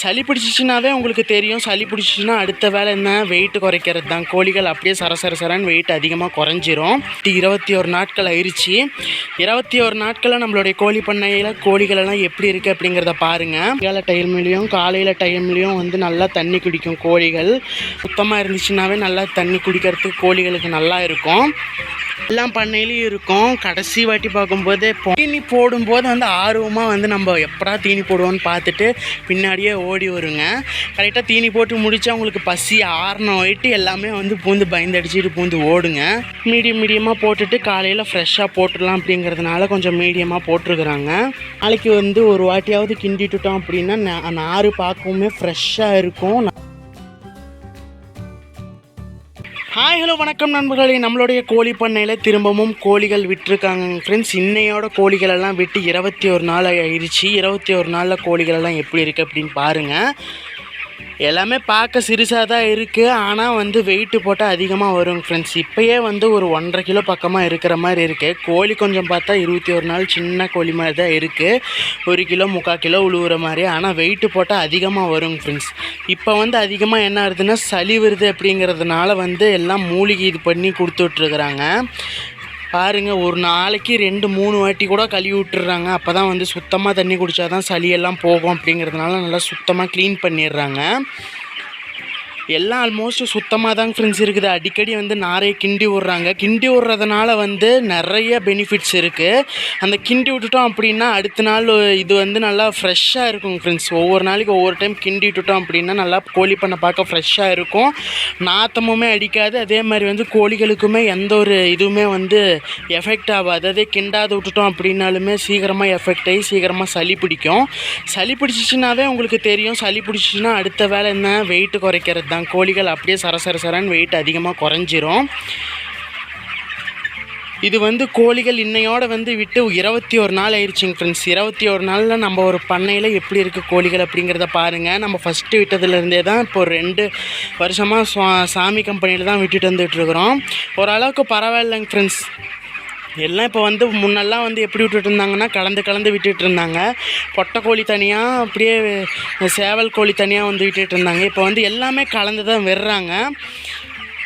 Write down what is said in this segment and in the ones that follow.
சளி பிடிச்சிச்சினாவே உங்களுக்கு தெரியும். சளி பிடிச்சிச்சின்னா அடுத்த வேலை என்ன? வெயிட் குறைக்கிறது தான் கோழிகள் அப்படியே சர சர சரன்னு வெயிட் அதிகமாக குறைஞ்சிரும். இருபத்தி ஒரு நாட்கள் ஆயிடுச்சு இருபத்தி ஒரு நாட்களில் நம்மளுடைய கோழி பண்ணையில் கோழிகளெல்லாம் எப்படி இருக்குது அப்படிங்கிறத பாருங்கள் காலை டைம்லேயும் காலையில் டைம்லேயும் வந்து நல்லா தண்ணி குடிக்கும் கோழிகள். சுத்தமாக இருந்துச்சுனாவே நல்லா தண்ணி குடிக்கிறதுக்கு கோழிகளுக்கு நல்லா இருக்கும். எல்லாம் பண்ணையிலையும் இருக்கும். கடைசி வாட்டி பார்க்கும்போது தீனி போடும்போது வந்து ஆர்வமாக வந்து நம்ம எப்படா தீனி போடுவோம்னு பார்த்துட்டு பின்னாடியே ஓடி வருங்க. கரெக்டாக தீனி போட்டு முடிச்சா உங்களுக்கு பசி ஆறணும் ஆகிட்டு எல்லாமே வந்து பூந்து பயந்தடிச்சிட்டு பூந்து ஓடுங்க. மீடியம் மீடியமாக போட்டுட்டு காலையில் ஃப்ரெஷ்ஷாக போட்டுடலாம் அப்படிங்கிறதுனால கொஞ்சம் மீடியமாக போட்டிருக்கிறாங்க. நாளைக்கு வந்து ஒரு வாட்டியாவது கிண்டிட்டுட்டோம் அப்படின்னா நா- ஆறு பார்க்கவுமே ஃப்ரெஷ்ஷாக இருக்கும். ஹாய் ஹலோ வணக்கம் நண்பர்களே. நம்மளுடைய கோழி பண்ணையில் திரும்பவும் கோழிகள் விட்டுருக்காங்க ஃப்ரெண்ட்ஸ் இன்னையோட கோழிகள் எல்லாம் விட்டு இருபத்தி ஒரு நாள் ஆயிடுச்சு. இருபத்தி ஒரு நாளில் கோழிகள் எல்லாம் எப்படி இருக்குது அப்படின்னு பாருங்கள் எல்லாமே பார்க்க சிறுசாக தான் இருக்குது ஆனால் வந்து வெயிட்டு போட்டால் அதிகமாக வரும் ஃப்ரெண்ட்ஸ் இப்போயே வந்து ஒரு ஒன்றரை கிலோ பக்கமாக இருக்கிற மாதிரி இருக்குது கோழி கொஞ்சம் பார்த்தா இருபத்தி ஒரு நாள் சின்ன கோழி மாதிரி தான் இருக்குது ஒரு கிலோ முக்கால் கிலோ உழுவுற மாதிரி. ஆனால் வெயிட்டு போட்டால் அதிகமாக வரும் ஃப்ரெண்ட்ஸ் இப்போ வந்து அதிகமாக என்ன ஆகுதுன்னா சளி வருது அப்படிங்கிறதுனால வந்து எல்லாம் மூலிகை இது பண்ணி கொடுத்துட்ருக்குறாங்க பாருங்கள் ஒரு நாளைக்கு ரெண்டு மூணு வாட்டி கூட கழுவி விட்டுறாங்க. அப்போ தான் வந்து சுத்தமாக தண்ணி குடித்தா தான் சளியெல்லாம் போகும் அப்படிங்கிறதுனால நல்லா சுத்தமாக க்ளீன் பண்ணிடுறாங்க. எல்லாம் ஆல்மோஸ்ட் சுத்தமாக தாங்க ஃப்ரெண்ட்ஸ் இருக்குது. அடிக்கடி வந்து நாரையை கிண்டி விட்றாங்க. கிண்டி விட்றதுனால வந்து நிறைய பெனிஃபிட்ஸ் இருக்குது அந்த கிண்டி விட்டுட்டோம் அப்படின்னா அடுத்த நாள் இது வந்து நல்லா ஃப்ரெஷ்ஷாக இருக்கும் ஃப்ரெண்ட்ஸ் ஒவ்வொரு நாளைக்கு ஒவ்வொரு டைம் கிண்டி விட்டுட்டோம் அப்படின்னா நல்லா கோழி பண்ணை பார்க்க ஃப்ரெஷ்ஷாக இருக்கும். நாத்தமுமே அடிக்காது. அதே மாதிரி வந்து கோழிகளுக்குமே எந்த ஒரு இதுவுமே வந்து எஃபெக்ட் ஆகாது. அதே கிண்டாது விட்டுட்டோம் அப்படின்னாலுமே சீக்கிரமாக எஃபெக்ட் ஆகி சீக்கிரமாக சளி பிடிக்கும். சளி பிடிச்சிச்சினாவே உங்களுக்கு தெரியும். சளி பிடிச்சிச்சின்னா அடுத்த வேலை என்ன? வெயிட் குறைக்கிறது தான் கோழிகள் அப்படியே சர சர சரன்னு வெயிட் அதிகமாக குறைஞ்சிரும். இது வந்து கோழிகள் இன்னையோட வந்து விட்டு இருபத்தி ஒரு நாள் ஆயிடுச்சுங்க ஃப்ரெண்ட்ஸ் இருபத்தி ஒரு நாளில் நம்ம ஒரு பண்ணையில் எப்படி இருக்குது கோழிகள் அப்படிங்கிறத பாருங்கள் நம்ம ஃபஸ்ட்டு விட்டதுலேருந்தே தான் இப்போ ரெண்டு வருஷமாக சுவா சாமி கம்பெனியில் தான் விட்டுட்டு வந்துட்டுருக்குறோம். ஓரளவுக்கு பரவாயில்லைங்க ஃப்ரெண்ட்ஸ் எல்லாம் இப்போ வந்து முன்னெல்லாம் வந்து எப்படி விட்டுட்டு இருந்தாங்கன்னா கலந்து கலந்து விட்டுட்டு இருந்தாங்க பொட்டை கோழி தனியாக அப்படியே சேவல் கோழி தனியாக வந்து விட்டுட்டு இருந்தாங்க இப்போ வந்து எல்லாமே கலந்து தான் விடுறாங்க.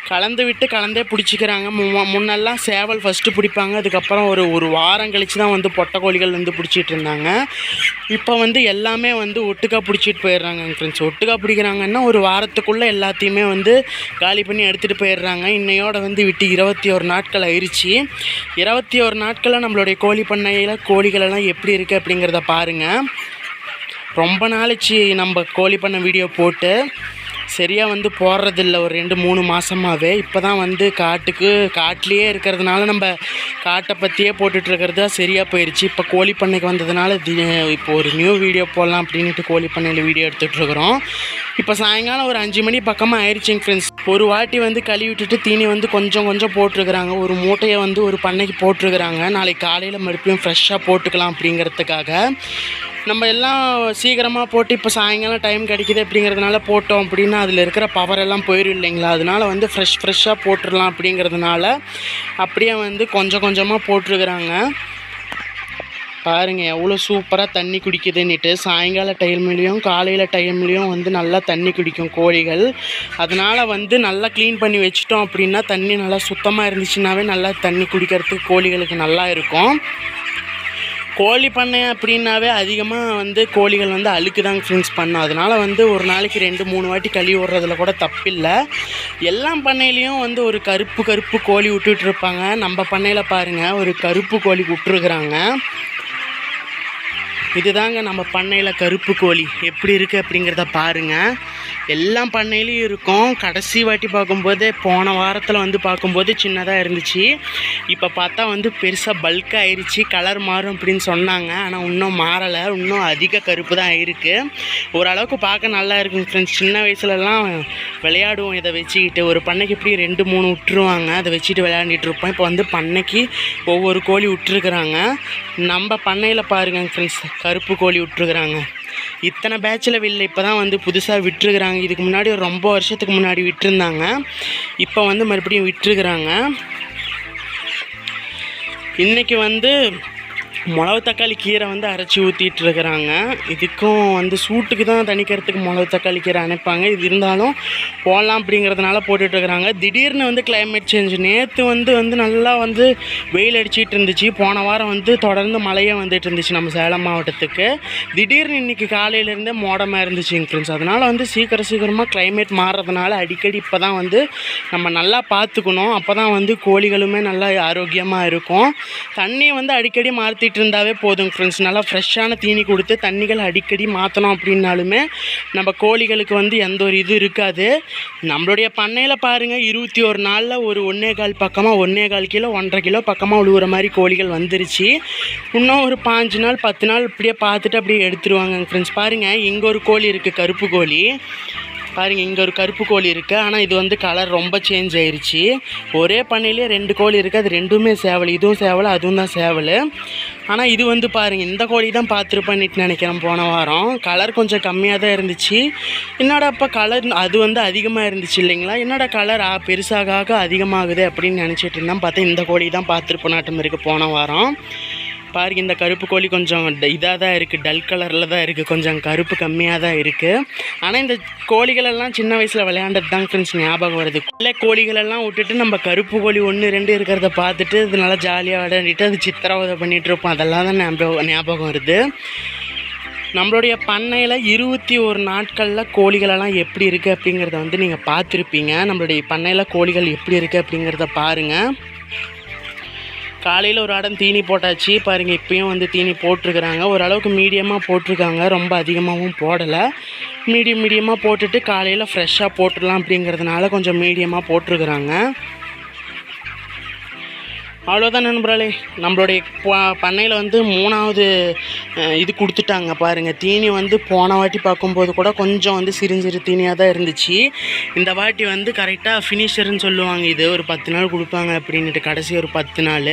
கலந்து விட்டு கலந்தே பிடிச்சிக்கிறாங்க. மு- முன்னெல்லாம் சேவல் ஃபஸ்ட்டு பிடிப்பாங்க. அதுக்கப்புறம் ஒரு ஒரு வாரம் கழித்து தான் வந்து பொட்டை கோழிகள் வந்து பிடிச்சிட்டு இருந்தாங்க. இப்போ வந்து எல்லாமே வந்து ஒட்டுக்கா பிடிச்சிட்டு போயிடுறாங்க ஃப்ரெண்ட்ஸ் ஒட்டுக்கா பிடிக்கிறாங்கன்னா ஒரு வாரத்துக்குள்ளே எல்லாத்தையுமே வந்து காலி பண்ணி எடுத்துகிட்டு போயிடுறாங்க. இன்னையோட வந்து விட்டு இருபத்தி ஒரு நாட்கள் ஆயிடுச்சு இருபத்தி ஒரு நாட்களில் நம்மளுடைய கோழி பண்ணையில் கோழிகளெல்லாம் எப்படி இருக்குது அப்படிங்கிறத பாருங்கள் ரொம்ப நாளைச்சு நம்ம கோழி பண்ண வீடியோ போட்டு சரியாக வந்து போடுறதில்ல. ஒரு ரெண்டு மூணு மாதமாகவே இப்போ தான் வந்து காட்டுக்கு காட்டிலேயே இருக்கிறதுனால நம்ம காட்டை பற்றியே போட்டுட்ருக்கிறது தான் சரியாக போயிடுச்சு இப்போ கோழி பண்ணைக்கு வந்ததுனால தி இப்போ ஒரு நியூ வீடியோ போடலாம் அப்படின்ட்டு கோழி பண்ணையில் வீடியோ எடுத்துகிட்ருக்குறோம் இப்போ சாயங்காலம் ஒரு அஞ்சு மணி பக்கமாக ஆயிடுச்சுங்க ஃப்ரெண்ட்ஸ் ஒரு வாட்டி வந்து கழுவி விட்டுட்டு தீனி வந்து கொஞ்சம் கொஞ்சம் போட்டிருக்கிறாங்க. ஒரு மூட்டையை வந்து ஒரு பண்ணைக்கு போட்டிருக்கிறாங்க. நாளைக்கு காலையில் மறுபடியும் ஃப்ரெஷ்ஷாக போட்டுக்கலாம் அப்படிங்கிறதுக்காக. நம்ம எல்லாம் சீக்கிரமாக போட்டு இப்போ சாயங்காலம் டைம் கிடைக்குது அப்படிங்கிறதுனால போட்டோம் அப்படின்னா அதில் இருக்கிற பவர் எல்லாம் போயிடும் இல்லைங்களா? அதனால வந்து ஃப்ரெஷ் ஃப்ரெஷ்ஷாக போட்டுடலாம் அப்படிங்கிறதுனால அப்படியே வந்து கொஞ்சம் கொஞ்சமாக போட்டிருக்கிறாங்க. பாருங்கள் எவ்வளோ சூப்பராக தண்ணி குடிக்குதுன்னுட்டு. சாயங்கால டைம்லேயும் காலையில் டைம்லேயும் வந்து நல்லா தண்ணி குடிக்கும் கோழிகள். அதனால் வந்து நல்லா க்ளீன் பண்ணி வச்சிட்டோம் அப்படின்னா தண்ணி நல்லா சுத்தமாக இருந்துச்சுன்னாவே நல்லா தண்ணி குடிக்கிறதுக்கு கோழிகளுக்கு நல்லா இருக்கும். கோழி பண்ணை அப்படின்னாவே அதிகமாக வந்து கோழிகள் வந்து அழுக்கு தாங்க ஃப்ரெண்ட்ஸ் பண்ணும் அதனால் வந்து ஒரு நாளைக்கு ரெண்டு மூணு வாட்டி கழுவி விடுறதுல கூட தப்பில்லை. எல்லா பண்ணையிலையும் வந்து ஒரு கருப்பு கருப்பு கோழி விட்டுட்டு இருப்பாங்க. நம்ம பண்ணையில் பாருங்கள் ஒரு கருப்பு கோழி விட்டுருக்குறாங்க. இதுதாங்க நம்ம பண்ணையில் கருப்பு கோழி. எப்படி இருக்குது அப்படிங்கிறத பாருங்கள் எல்லா பண்ணையிலையும் இருக்கும். கடைசி வாட்டி பார்க்கும்போது போன வாரத்தில் வந்து பார்க்கும்போது சின்னதாக இருந்துச்சு. இப்போ பார்த்தா வந்து பெருசாக பல்க் ஆயிடுச்சு கலர் மாறும் அப்படின்னு சொன்னாங்க. ஆனால் இன்னும் மாறலை. இன்னும் அதிக கருப்பு தான் இருக்குது ஓரளவுக்கு பார்க்க நல்லா இருக்குங்க ஃப்ரெண்ட்ஸ் சின்ன வயசுலலாம் விளையாடுவோம் இதை வச்சுக்கிட்டு. ஒரு பண்ணைக்கு இப்படி ரெண்டு மூணு விட்டுருவாங்க அதை வச்சுட்டு விளையாண்டுட்டு இருப்போம். இப்போ வந்து பண்ணைக்கு ஒவ்வொரு கோழி விட்டுருக்குறாங்க நம்ம பண்ணையில் பாருங்க ஃப்ரெண்ட்ஸ் கருப்பு கோழி விட்டுருக்குறாங்க. இத்தனை பேட்சில் வில்லை இப்போ தான் வந்து புதுசாக விட்டுருக்குறாங்க. இதுக்கு முன்னாடி ஒரு ரொம்ப வருஷத்துக்கு முன்னாடி விட்டுருந்தாங்க. இப்போ வந்து மறுபடியும் விட்டுருக்குறாங்க. இன்றைக்கி வந்து மிளகு தக்காளி கீரை வந்து அரைச்சி ஊற்றிட்டு இருக்கிறாங்க. இதுக்கும் வந்து சூட்டுக்கு தான் தணிக்கிறதுக்கு மிளகு தக்காளி கீரை அனுப்பாங்க இது இருந்தாலும் போடலாம் அப்படிங்கிறதுனால போட்டுட்ருக்கிறாங்க திடீர்னு வந்து கிளைமேட் சேஞ்ச் நேற்று வந்து வந்து நல்லா வந்து வெயில் அடிச்சிட்டு இருந்துச்சு. போன வாரம் வந்து தொடர்ந்து மழையே வந்துட்டு இருந்துச்சு நம்ம சேலம் மாவட்டத்துக்கு. திடீர்னு இன்னைக்கு காலையிலேருந்தே மோடமாக இருந்துச்சுங்க ஃப்ரெண்ட்ஸ் அதனால் வந்து சீக்கிரம் சீக்கிரமாக கிளைமேட் மாறுறதுனால அடிக்கடி இப்போ தான் வந்து நம்ம நல்லா பார்த்துக்கணும். அப்போ தான் வந்து கோழிகளுமே நல்லா ஆரோக்கியமாக இருக்கும். தண்ணி வந்து அடிக்கடி மாற்றிட்டு விட்டுருந்தாவே போதும் ஃப்ரெண்ட்ஸ் நல்லா ஃப்ரெஷ்ஷான தீனி கொடுத்து தண்ணிகள் அடிக்கடி மாற்றணும் அப்படின்னாலுமே நம்ம கோழிகளுக்கு வந்து எந்த ஒரு இது இருக்காது. நம்மளுடைய பண்ணையில் பாருங்கள் இருபத்தி ஒரு நாளில் ஒரு ஒன்றே கால் பக்கமாக ஒன்றே கால் கிலோ ஒன்றரை கிலோ பக்கமாக உழுவுற மாதிரி கோழிகள் வந்துருச்சு. இன்னும் ஒரு பாஞ்சு நாள் பத்து நாள் இப்படியே பார்த்துட்டு அப்படியே எடுத்துருவாங்க ஃப்ரெண்ட்ஸ் பாருங்கள் இங்கே ஒரு கோழி இருக்குது கருப்பு கோழி. பாருங்க இங்கே ஒரு கருப்பு கோழி இருக்குது ஆனால் இது வந்து கலர் ரொம்ப சேஞ்ச் ஆயிருச்சு. ஒரே பண்ணையிலே ரெண்டு கோழி இருக்குது அது ரெண்டுமே சேவல். இதுவும் சேவல் அதுவும் தான் சேவல். ஆனால் இது வந்து பாருங்கள் இந்த கோழி தான் பார்த்துருப்பேன்னுட்டு நினைக்கிறேன் போன வாரம். கலர் கொஞ்சம் கம்மியாக தான் இருந்துச்சு. என்னடா இப்போ கலர் அது வந்து அதிகமாக இருந்துச்சு இல்லைங்களா? என்னடா கலர் பெருசாக ஆக அதிகமாகுது அப்படின்னு நினச்சிட்டு இருந்தேன். பார்த்தா இந்த கோழி தான் பார்த்துருப்போம் நாட்டம் இருக்குது போன வாரம். பாருங்க இந்த கருப்பு கோழி கொஞ்சம் இதாக தான் இருக்குது டல் கலரில் தான் இருக்குது கொஞ்சம் கருப்பு கம்மியாக தான் இருக்குது ஆனால் இந்த கோழிகளெல்லாம் சின்ன வயசில் விளையாண்டது தான் ஃப்ரெண்ட்ஸ் ஞாபகம் வருது. கொள்ளை கோழிகளெல்லாம் விட்டுட்டு நம்ம கருப்பு கோழி ஒன்று ரெண்டு இருக்கிறத பார்த்துட்டு இது நல்லா ஜாலியாக விளையாடிட்டு அது சித்திரவதை பண்ணிகிட்ருப்போம் அதெல்லாம் தான் ஞாபகம் ஞாபகம் வருது. நம்மளுடைய பண்ணையில் இருபத்தி ஒரு நாட்களில் கோழிகளெல்லாம் எப்படி இருக்குது அப்படிங்கிறத வந்து நீங்கள் பார்த்துருப்பீங்க. நம்மளுடைய பண்ணையில் கோழிகள் எப்படி இருக்குது அப்படிங்கிறத பாருங்கள் காலையில் ஒரு ஆடம் தீனி போட்டாச்சு. பாருங்க இப்பயும் வந்து தீனி போட்டிருக்கிறாங்க. ஓரளவுக்கு மீடியமாக போட்டிருக்காங்க. ரொம்ப அதிகமாகவும் போடலை. மீடியம் மீடியமாக போட்டுட்டு காலையில் ஃப்ரெஷ்ஷாக போட்டுடலாம் அப்படிங்கிறதுனால கொஞ்சம் மீடியமாக போட்டிருக்கிறாங்க. அவ்வளோதான் நண்பர்களே. நம்மளுடைய பண்ணையில் வந்து மூணாவது இது கொடுத்துட்டாங்க பாருங்கள் தீனி வந்து போன வாட்டி பார்க்கும்போது கூட கொஞ்சம் வந்து சிறு சிறு தீனியாக தான் இருந்துச்சு. இந்த வாட்டி வந்து கரெக்டாக ஃபினிஷர்னு சொல்லுவாங்க. இது ஒரு பத்து நாள் கொடுப்பாங்க அப்படின்ட்டு கடைசி ஒரு பத்து நாள்.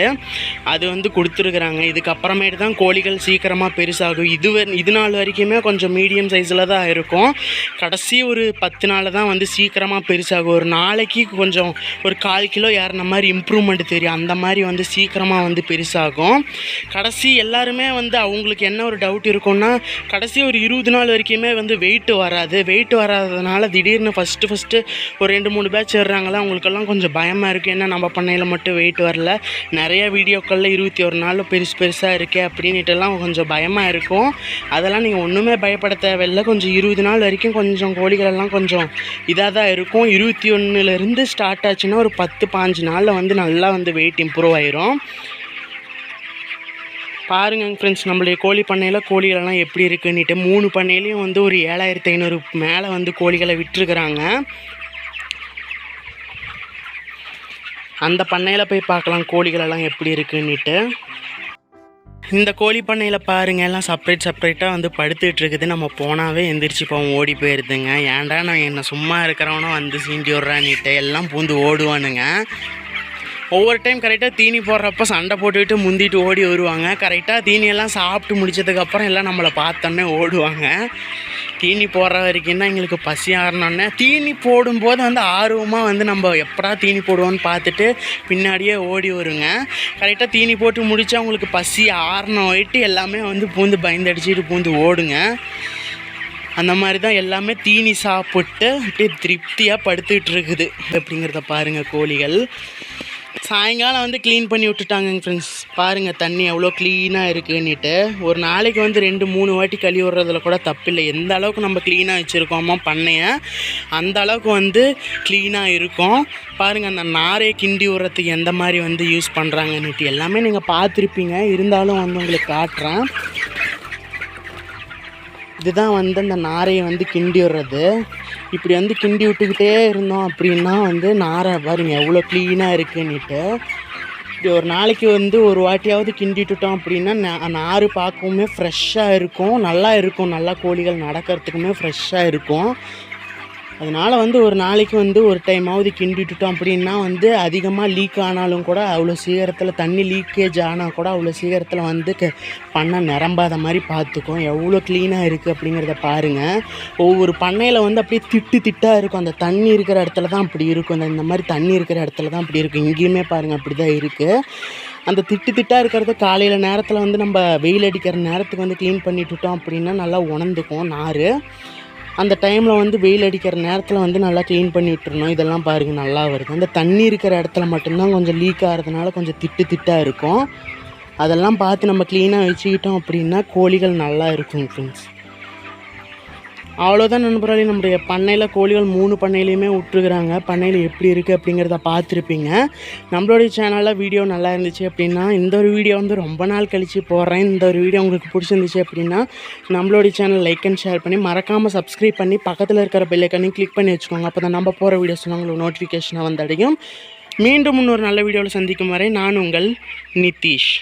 அது வந்து கொடுத்துருக்குறாங்க. இதுக்கப்புறமேட்டு தான் கோழிகள் சீக்கிரமாக பெருசாகும். இது இது நாள் வரைக்குமே கொஞ்சம் மீடியம் சைஸில் தான் இருக்கும். கடைசி ஒரு பத்து நாளில் தான் வந்து சீக்கிரமாக பெருசாகும். ஒரு நாளைக்கு கொஞ்சம் ஒரு கால் கிலோ ஏறின மாதிரி இம்ப்ரூவ்மெண்ட் தெரியும். அந்த மாதிரி வந்து சீக்கிரமாக வந்து பெருசாகும். கடைசி எல்லாருமே வந்து அவங்களுக்கு என்ன ஒரு டவுட் இருக்கும்னா கடைசி ஒரு இருபது நாள் வரைக்குமே வந்து வெயிட்டு வராது. வெயிட் வராததுனால திடீர்னு ஃபஸ்ட்டு ஃபஸ்ட்டு ஒரு ரெண்டு மூணு பேட்ச் வர்றாங்களா அவங்களுக்கெல்லாம் கொஞ்சம் பயமாக இருக்குது ஏன்னா நம்ம பண்ணையில் மட்டும் வெயிட் வரல. நிறைய வீடியோக்களில் இருபத்தி ஒரு நாள் பெருசு பெருசாக இருக்கே அப்படின்ட்டுலாம் கொஞ்சம் பயமாக இருக்கும். அதெல்லாம் நீங்கள் ஒன்றுமே பயப்பட தேவையில்லை. கொஞ்சம் இருபது நாள் வரைக்கும் கொஞ்சம் கோழிகளெல்லாம் கொஞ்சம் இதாக தான் இருக்கும். இருபத்தி ஒன்றுலேருந்து ஸ்டார்ட் ஆச்சுன்னா ஒரு பத்து பாஞ்சு நாளில் வந்து நல்லா வந்து வெயிட் இம்ப்ரூவ் ஆயிரும். பாருங்க ஃப்ரெண்ட்ஸ் நம்மளுடைய கோழி பண்ணையில் கோழிகளெல்லாம் எப்படி இருக்குன்னுட்டு மூணு பண்ணையிலையும் வந்து ஒரு ஏழாயிரத்தி ஐநூறு மேலே வந்து கோழிகளை விட்டுருக்குறாங்க. அந்த பண்ணையில் போய் பார்க்கலாம் கோழிகளெல்லாம் எப்படி இருக்குன்னுட்டு. இந்த கோழி பண்ணையில் பாருங்க எல்லாம் செப்பரேட் செப்பரேட்டாக வந்து படுத்துட்டு இருக்குது நம்ம போனாவே எந்திரிச்சு போவோம் ஓடி போயிருதுங்க. ஏன்டா நான் என்ன சும்மா இருக்கிறவனும் வந்து சீண்டி விட்றான்னுட்டு எல்லாம் பூந்து ஓடுவானுங்க. ஒவ்வொரு டைம் கரெக்டாக தீனி போடுறப்ப சண்டை போட்டுக்கிட்டு முந்திட்டு ஓடி வருவாங்க. கரெக்டாக தீனியெல்லாம் சாப்பிட்டு முடிச்சதுக்கப்புறம் எல்லாம் நம்மளை பார்த்தோன்னே ஓடுவாங்க. தீனி போடுற வரைக்கும் தான் எங்களுக்கு பசி ஆறணுன்னே தீனி போடும்போது வந்து ஆர்வமாக வந்து நம்ம எப்படா தீனி போடுவோன்னு பார்த்துட்டு பின்னாடியே ஓடி வருங்க. கரெக்டாக தீனி போட்டு முடிச்சு அவங்களுக்கு பசி ஆறணும் போயிட்டு எல்லாமே வந்து பூந்து பயந்தடிச்சிட்டு பூந்து ஓடுங்க. அந்த மாதிரி தான் எல்லாமே தீனி சாப்பிட்டு அப்படியே திருப்தியாக படுத்துக்கிட்டு இருக்குது. அப்படிங்கிறத பாருங்கள் கோழிகள். சாயங்காலம் வந்து க்ளீன் பண்ணி விட்டுட்டாங்க ஃப்ரெண்ட்ஸ் பாருங்கள் தண்ணி எவ்வளோ க்ளீனாக இருக்குன்னுட்டு. ஒரு நாளைக்கு வந்து ரெண்டு மூணு வாட்டி கழுவி விடுறதுல கூட தப்பில்லை. எந்த அளவுக்கு நம்ம க்ளீனாக வச்சுருக்கோமோ பண்ணைய அந்த அளவுக்கு வந்து க்ளீனாக இருக்கும். பாருங்கள் அந்த நாரையை கிண்டி விடுறதுக்கு எந்த மாதிரி வந்து யூஸ் பண்ணுறாங்கன்னுட்டு எல்லாமே நீங்கள் பார்த்துருப்பீங்க. இருந்தாலும் வந்து உங்களுக்கு காட்டுறேன். இதுதான் வந்து அந்த நாரையை வந்து கிண்டி விடுறது. இப்படி வந்து கிண்டி விட்டுக்கிட்டே இருந்தோம் அப்படின்னா வந்து நாரை பாருங்கள் எவ்வளோ க்ளீனாக இருக்குன்னுட்டு. இப்படி ஒரு நாளைக்கு வந்து ஒரு வாட்டியாவது கிண்டிட்டுட்டோம் அப்படின்னா நார் நாறு பார்க்கவுமே ஃப்ரெஷ்ஷாக இருக்கும் நல்லா இருக்கும். நல்லா கோழிகள் நடக்கிறதுக்குமே ஃப்ரெஷ்ஷாக இருக்கும். அதனால் வந்து ஒரு நாளைக்கு வந்து ஒரு டைமாவது கிண்டி விட்டுட்டோம் அப்படின்னா வந்து அதிகமாக லீக் ஆனாலும் கூட அவ்வளோ சீக்கிரத்தில் தண்ணி லீக்கேஜ் ஆனால் கூட அவ்வளோ சீக்கிரத்தில் வந்து க பண்ணை நிரம்பாத மாதிரி பார்த்துக்கும். எவ்வளோ க்ளீனாக இருக்குது அப்படிங்கிறத பாருங்கள் ஒவ்வொரு பண்ணையில் வந்து அப்படியே திட்டு திட்டாக இருக்கும். அந்த தண்ணி இருக்கிற இடத்துல தான் அப்படி இருக்கும். அந்த இந்த மாதிரி தண்ணி இருக்கிற இடத்துல தான் அப்படி இருக்கும். இங்கேயுமே பாருங்கள் அப்படி தான் இருக்குது அந்த திட்டு திட்டாக இருக்கிறது காலையில் நேரத்தில் வந்து நம்ம வெயில் அடிக்கிற நேரத்துக்கு வந்து க்ளீன் பண்ணிட்டுட்டோம் அப்படின்னா நல்லா உணர்ந்துக்கும். நார் அந்த டைமில் வந்து வெயில் அடிக்கிற நேரத்தில் வந்து நல்லா க்ளீன் பண்ணி விட்டுருணும் இதெல்லாம் பாருங்கள் நல்லா வருது. அந்த தண்ணி இருக்கிற இடத்துல மட்டும்தான் கொஞ்சம் லீக் ஆகிறதுனால கொஞ்சம் திட்டு திட்டாக இருக்கும். அதெல்லாம் பார்த்து நம்ம க்ளீனாக வச்சுக்கிட்டோம் அப்படின்னா கோழிகள் நல்லா இருக்கும் ஃப்ரெண்ட்ஸ் அவ்வளோதான் நண்பர்களே நம்முடைய பண்ணையில் கோழிகள் மூணு பண்ணையிலையுமே விட்டுருக்குறாங்க பண்ணையில் எப்படி இருக்குது அப்படிங்கிறத பார்த்துருப்பீங்க. நம்மளுடைய சேனலில் வீடியோ நல்லா இருந்துச்சு அப்படின்னா இந்த ஒரு வீடியோ வந்து ரொம்ப நாள் கழித்து போடுறேன். இந்த ஒரு வீடியோ உங்களுக்கு பிடிச்சிருந்துச்சு அப்படின்னா நம்மளுடைய சேனல் லைக் அண்ட் ஷேர் பண்ணி மறக்காமல் சப்ஸ்கிரைப் பண்ணி பக்கத்தில் இருக்கிற பெல்லைக்கனையும் கிளிக் பண்ணி வச்சுக்கோங்க. அப்போ தான் நம்ம போகிற வீடியோஸ் உங்களுக்கு நோட்டிஃபிகேஷனாக வந்தடையும் மீண்டும் இன்னொரு நல்ல வீடியோவில் சந்திக்கும் வரை நான் உங்கள் நிதிஷ்.